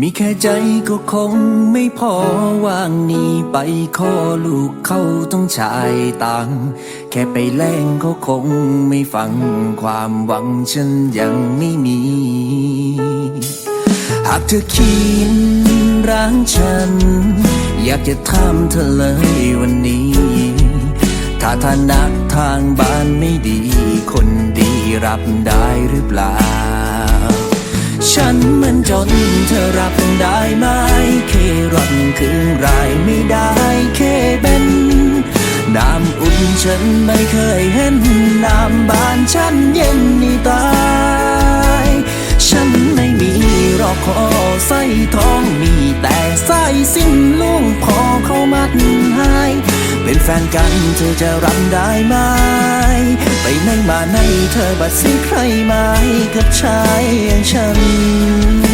มีแค่ใจก็คงไม่พอว่างนี้ไปขอลูกเขาต้องชายตังแค่ไปแล่งเขาคงไม่ฟังความหวังฉันยังไม่มี หากเธอคิดร้างฉัน อยากจะถามเธอเลยวันนี้ ถ้าทานักทางบ้านไม่ดี คนดีรับได้หรือเปล่า ฉันมันจนเธอรับได้ไหมเครอนคืนรายไม่ได้เคเป็นน้ำอุ่นฉันไม่เคยเห็นน้ำบานฉันเย็นนี่ตาย ฉันไม่มีรอกคอใส่ทองมีแต่ใส่สิ้นลุงพอเข้ามัดให้เป็น แฟนกันเธอจะรับได้ไหม ไปไหนมาไหนเธอบัดสิใครไหมกับชายอย่างฉัน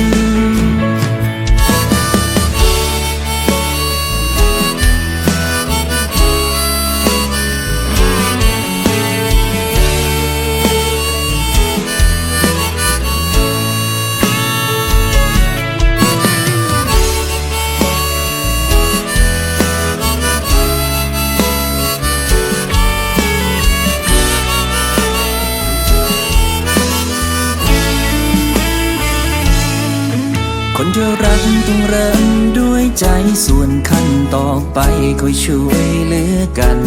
คนจะรักต้องเริ่มด้วยใจส่วนขั้นต่อไปคอยช่วยเหลือกัน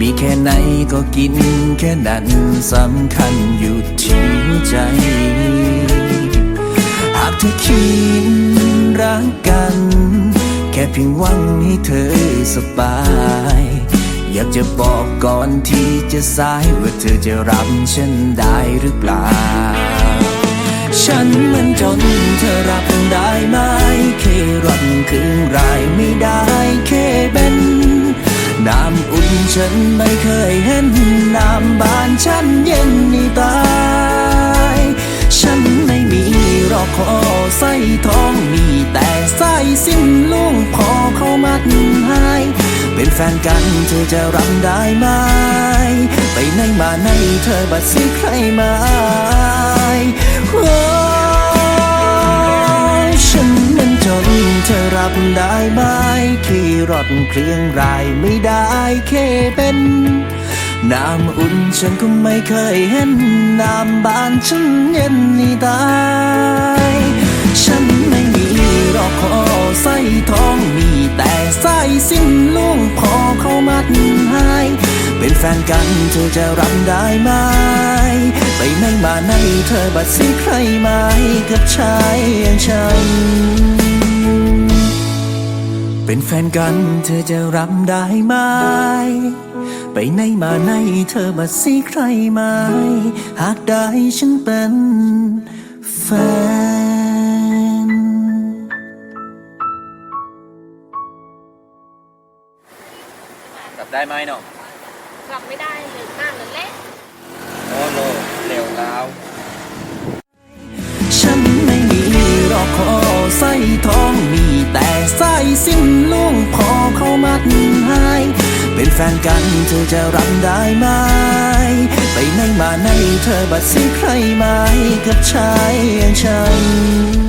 มีแค่ไหนก็กินแค่นั้นสำคัญอยู่ที่หัวใจ หากเธอคิดรักกัน แค่เพียงหวังให้เธอสบาย อยากจะบอกก่อนที่จะสายว่าเธอจะรับฉันได้หรือเปล่า ฉันมันจนเธอรับได้ไหมเครอนคืนรายไม่ได้เคเป็น น้ำอุ่นฉันไม่เคยเห็น น้ำบานฉันเย็นนี่ตาย ฉันไม่มีรอกคอใส่ท้องมีแต่ใส่สิ้นลุงพอเขามัดให้เป็นแฟนกันเธอจะรับได้ไหม ไปไหนมาไหนเธอบัดสิใคร ไหมโอ้ฉันมันจนเธอรับได้ไหมขี่รถเครื่องรายไม่ได้แค่เป็นน้ำอุ่นฉันก็ไม่เคยเห็น น้ำบานฉันเย็นนี่ตาย ฉันไม่มีรอกคอใส่ทอง แต่ใส่สิ้นลุงพอเขามัดให้เป็นแฟนกันเธอจะรับได้ไหม ไปไหนมาไหนเธอบัดสิใครไหมกับชายอย่างฉัน เป็นแฟนกันเธอจะรับได้ไหม ไปไหนมาไหนเธอบัดสิใครไหม หากได้ฉันเป็นแฟน บได้ไหมเนาะกลับไม่ได้เลยหน้าเลยเละโอ้โลเร็วแล้วฉันไม่มีรอกคอใส่ทองมีแต่ใส่สิ้นลุงพอเขามัดให้เป็นแฟนกันเธอจะรับได้ไหม ไปไหนมาไหนเธอบัดสิใครไหมกับชายอย่างฉัน